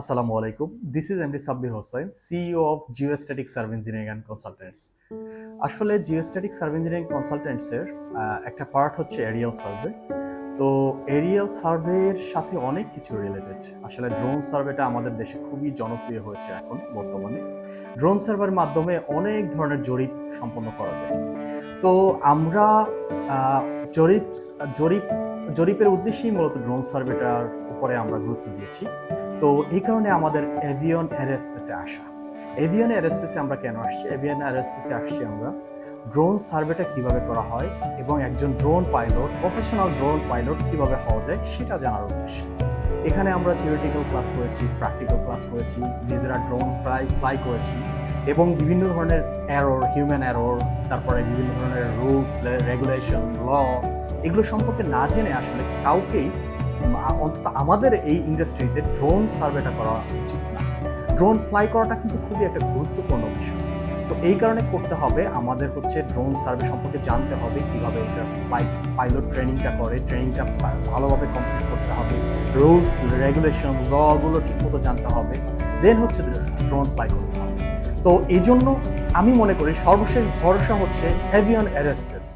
আসসালামু আলাইকুম this is MD Sabbir Hossain CEO of Geostatic serve engineering and consultants আসলে জিওস্ট্যাটিক serve engineering কনসালটেন্টসের একটা পার্ট হচ্ছে এরিয়াল সার্ভে তো এরিয়াল সার্ভের সাথে অনেক কিছু রিলেটেড আসলে ড্রোন সার্ভেটা আমাদের দেশে খুবই জনপ্রিয় হয়েছে এখন, বর্তমানে। ড্রোন সার্ভের মাধ্যমে অনেক ধরনের জরিপ সম্পন্ন করা যায়। তো আমরা জরিপ জরিপ, জরিপের উদ্দেশ্যেই মূলত ড্রোন সার্ভেটার উপরে আমরা গুরুত্ব দিয়েছি। তো এই কারণে আমাদের এভিয়ন এয়ারস্পেসে আসা। এভিয়ন এয়ারস্পেসে আমরা কেন আসছি? এভিয়ন এয়ারস্পেসে আসছি আমরা ড্রোন সার্ভেটা কীভাবে করা হয় এবং একজন drone pilot professional drone pilot কীভাবে হওয়া যায় সেটা জানার উদ্দেশ্যে। এখানে আমরা থিওরিটিক্যাল ক্লাস করেছি প্র্যাকটিক্যাল ক্লাস করেছি নিজেরা ড্রোন ফ্লাই ফ্লাই করেছি এবং বিভিন্ন ধরনের অ্যারোর হিউম্যান অ্যারোর তারপরে বিভিন্ন ধরনের রুলস রেগুলেশন ল এগুলো সম্পর্কে না জেনে আসলে কাউকেই অন্তত আমাদের এই ইন্ডাস্ট্রিতে ড্রোন সার্ভেটা করা উচিত না। ড্রোন ফ্লাই করাটা কিন্তু খুবই একটা গুরুত্বপূর্ণ বিষয়। তো এই কারণে করতে হবে, আমাদের হচ্ছে ড্রোন সার্ভে সম্পর্কে জানতে হবে, কীভাবে এটা ফ্লাইট পাইলট ট্রেনিংটা করে ট্রেনিংটা ভালোভাবে কমপ্লিট করতে হবে রুলস রেগুলেশন লগুলো ঠিকমতো জানতে হবে দেন হচ্ছে ড্রোন ফ্লাই করতে হবে। তো এই জন্য আমি মনে করি সর্বশেষ ভরসা হচ্ছে এভিয়ন এরোস্পেস